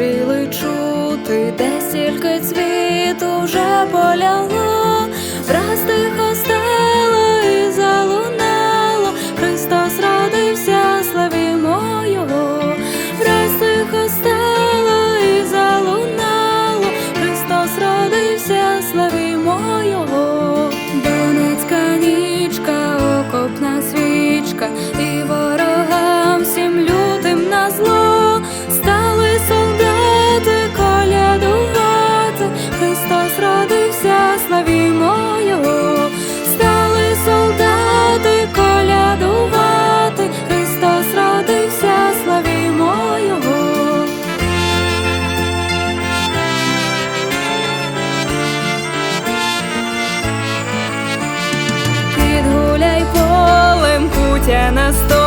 стріли чути, де стільки цвіту вже полян. Славімо Його, стали солдати колядувати, Христос родився, славімо Його. Підгуляй полем путя на сто.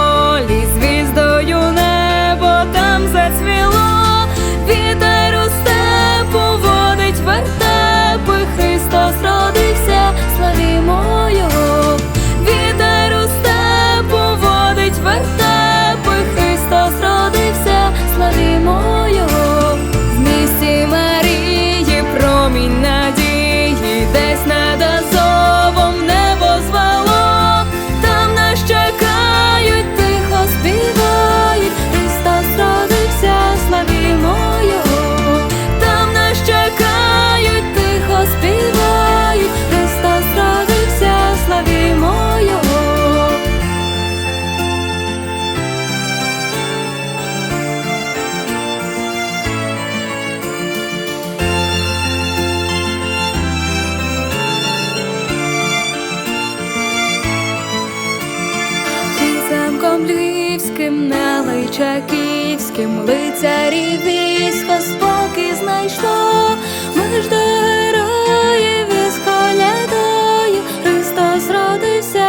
Князем львівським, Неличаківським лицарів військо спокій знайшло, ми ж до героїв із колядою Христос родився.